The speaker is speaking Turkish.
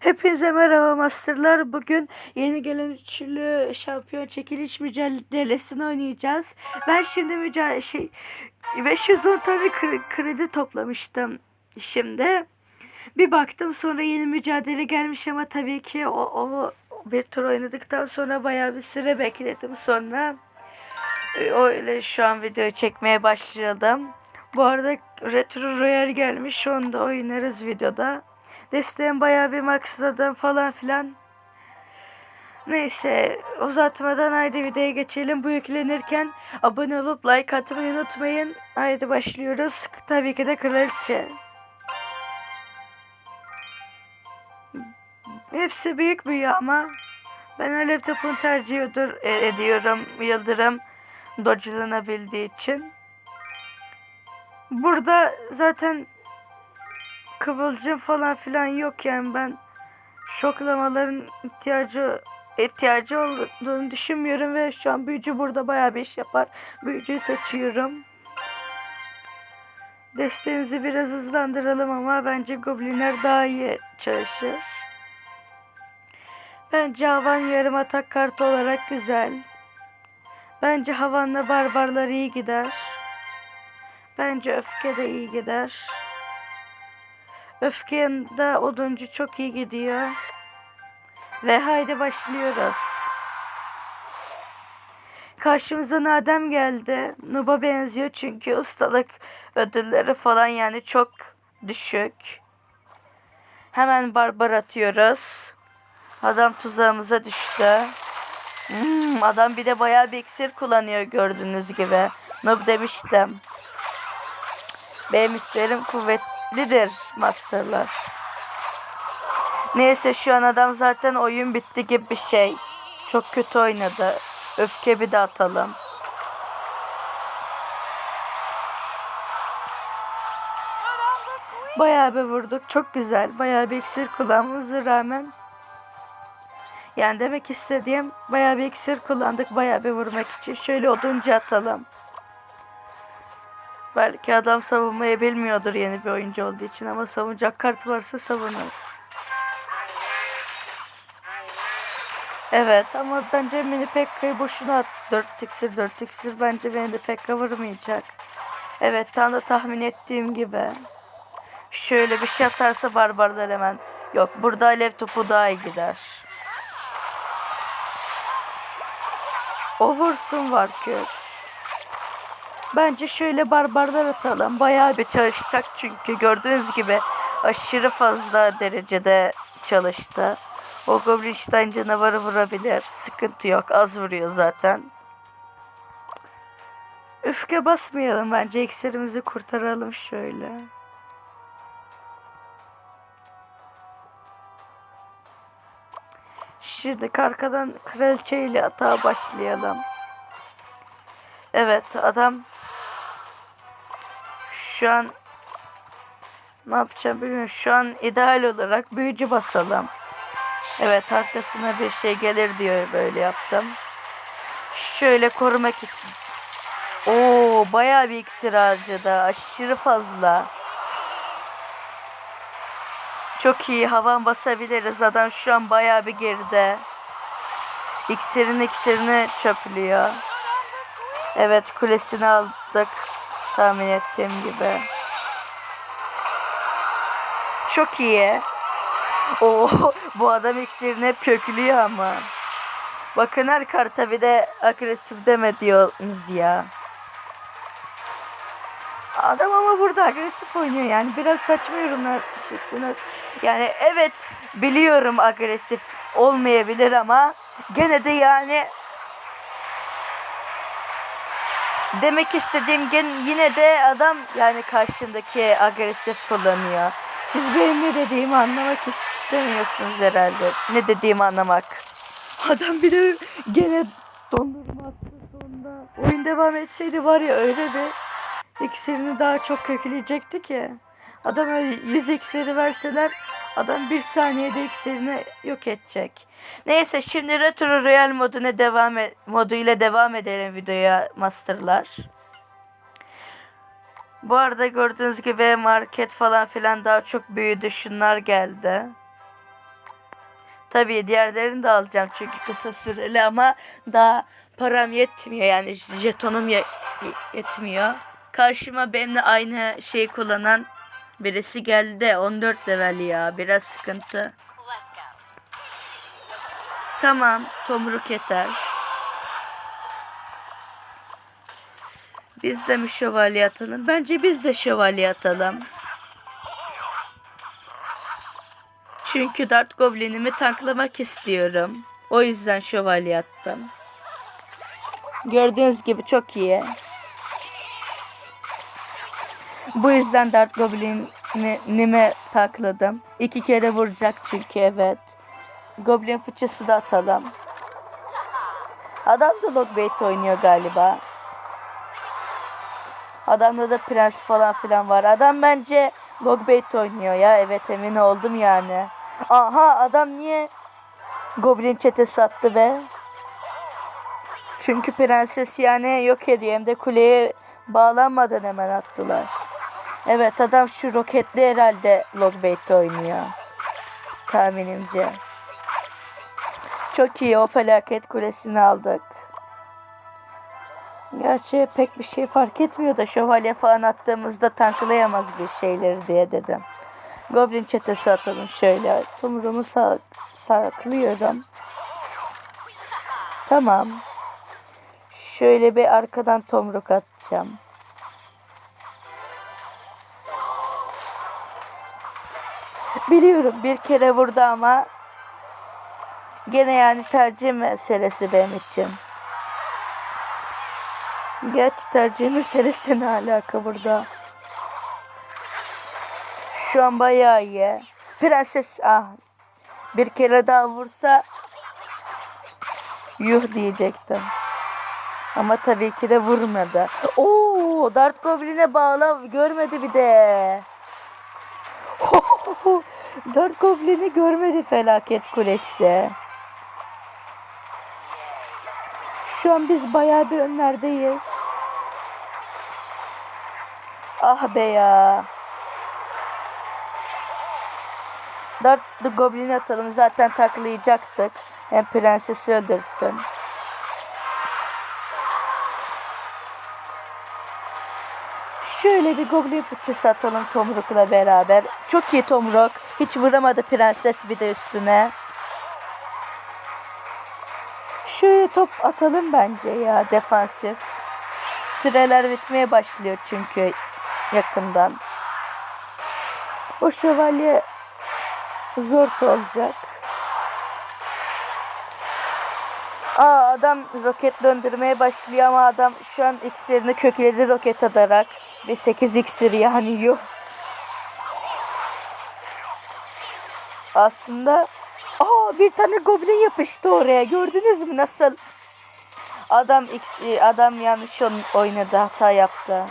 Hepinize merhaba Masterlar. Bugün yeni gelen üçlü şampiyon çekiliş mücadelesini oynayacağız. Ben şimdi mücadele şey 510 tane kre- kredi toplamıştım şimdi. Bir baktım sonra yeni mücadele gelmiş ama tabii ki o, o bir tur oynadıktan sonra bayağı bir süre bekledim. Sonra e, öyle şu an video çekmeye başladım. Bu arada Retro Royal gelmiş. Onu da oynarız videoda. Desteğim bayağı bir maksadım falan filan. Neyse uzatmadan haydi videoya geçelim. Bu yüklenirken abone olup like atmayı unutmayın. Haydi başlıyoruz. Tabii ki de kraliçe. Hepsi büyük büyü ama ben alev topunu tercih e- ediyorum. Yıldırım dodgelanabildiği için. Burada zaten kıvılcım falan filan yok yani ben şoklamaların ihtiyacı ihtiyacı olduğunu düşünmüyorum ve şu an büyücü burada bayağı bir iş yapar. Büyücüyü seçiyorum. Desteğimizi biraz hızlandıralım ama bence goblinler daha iyi çalışır. Bence havan yarım atak kartı olarak güzel. Bence havanla barbarlar iyi gider. Bence öfke de iyi gider. Öfke'de oduncu çok iyi gidiyor. Ve haydi başlıyoruz. Karşımıza Nadem geldi. Nub'a benziyor çünkü ustalık ödülleri falan yani çok düşük. Hemen barbar atıyoruz. Adam tuzağımıza düştü. Hmm, adam bir de bayağı bir iksir kullanıyor gördüğünüz gibi. Nub demiştim. Benim isterim kuvvetlidir masterlar. Neyse şu an adam zaten oyun bitti gibi bir şey. Çok kötü oynadı. Öfke bir de atalım. Bayağı bir vurduk. Çok güzel. Bayağı bir iksir kullanmamıza rağmen. Yani demek istediğim bayağı bir iksir kullandık. Bayağı bir vurmak için. Şöyle oduncu atalım. Belki adam savunmayı bilmiyordur yeni bir oyuncu olduğu için ama savunacak kart varsa savunur. Evet ama bence mini Pekka'yı boşuna at. 4 iksir 4 iksir bence beni de Pekka vurmayacak. Evet tam da tahmin ettiğim gibi. Şöyle bir şey atarsa barbarlar hemen. Yok burada alev topu daha iyi gider. O vursun var kör. Bence şöyle barbarlar atalım. Bayağı bir çalışacak çünkü gördüğünüz gibi aşırı fazla derecede çalıştı. O Goblinstein canavarı vurabilir. Sıkıntı yok. Az vuruyor zaten. Öfke basmayalım bence. İksirimizi kurtaralım şöyle. Şimdi arkadan kraliçeyle atağa başlayalım. Evet adam şu an ne yapacağım bilmiyorum. Şu an ideal olarak büyücü basalım. Evet arkasına bir şey gelir diyor böyle yaptım. Şöyle korumak için. Oo bayağı bir iksir harcadı. Aşırı fazla. Çok iyi havan basabiliriz. Adam şu an bayağı bir geride. İksirin iksirini çöplüyor. Evet kulesini aldık. Tahmin ettiğim gibi. Çok iyi. Oo, bu adam iksirini hep köklüyor ama. Bakın her karta bir de agresif deme diyorsunuz ya. Adam ama burada agresif oynuyor yani biraz saçma yorumlar düşünsünüz. Yani evet biliyorum agresif olmayabilir ama gene de yani demek istediğim gen yine de adam yani karşımdaki agresif kullanıyor. Siz benim ne dediğimi anlamak istemiyorsunuz herhalde. Ne dediğimi anlamak. Adam bir de gene dondurma attı sonunda. Oyun devam etseydi var ya öyle bir iksirini daha çok kökleyecekti ki. Adam öyle 100 iksiri verseler adam bir saniyede iksirini yok edecek. Neyse şimdi Retro Royal moduna devam e- modu ile devam edelim videoya masterlar. Bu arada gördüğünüz gibi market falan filan daha çok büyüdü. Şunlar geldi. Tabii diğerlerini de alacağım çünkü kısa süreli ama daha param yetmiyor yani jetonum ye- yetmiyor. Karşıma benimle aynı şeyi kullanan birisi geldi de 14 level ya biraz sıkıntı. Tamam tomruk yeter. Biz de mi şövalye atalım? Bence biz de şövalye atalım. Çünkü Dart Goblin'imi tanklamak istiyorum. O yüzden şövalye attım. Gördüğünüz gibi çok iyi. Bu yüzden Dart Goblin'imi takladım. İki kere vuracak çünkü evet. Goblin fıçısı da atalım. Adam da Logbait oynuyor galiba. Adamda da prens falan filan var. Adam bence Logbait oynuyor ya. Evet emin oldum yani. Aha adam niye Goblin çetesi attı be? Çünkü prenses yani yok ediyor. Hem de kuleye bağlanmadan hemen attılar. Evet adam şu roketli herhalde Logbait oynuyor. Tahminimce. Çok iyi o felaket kulesini aldık. Gerçi pek bir şey fark etmiyor da şövalye falan attığımızda tanklayamaz bir şeyleri diye dedim. Goblin çetesi atalım şöyle. Tumurumu sa- saklıyorum. Tamam. Şöyle bir arkadan tomruk atacağım. Biliyorum bir kere vurdu ama gene yani tercih meselesi benim için. Geç tercih meselesi ne alaka burada? Şu an bayağı iyi. Prenses ah bir kere daha vursa yuh diyecektim. Ama tabii ki de vurmadı. Oo, Dart Goblin'e bağla görmedi bir de. Dart Goblin'i görmedi felaket kulesi. Şu an biz bayağı bir önlerdeyiz. Ah be ya. Dart Goblin'i atalım. Zaten taklayacaktık. Hem prensesi öldürsün. Şöyle bir goblin fıçısı atalım Tomruk'la beraber. Çok iyi Tomruk. Hiç vuramadı prenses bir de üstüne. Top atalım bence ya defansif. Süreler bitmeye başlıyor çünkü yakından. O şövalye zor olacak. Aa adam roket döndürmeye başlıyor ama adam şu an iksirini kökledi roket atarak. Ve 8 iksir yani yok. Aslında aa bir tane goblin yapıştı oraya. Gördünüz mü nasıl? Adam X adam yanlış oynadı, hata yaptı.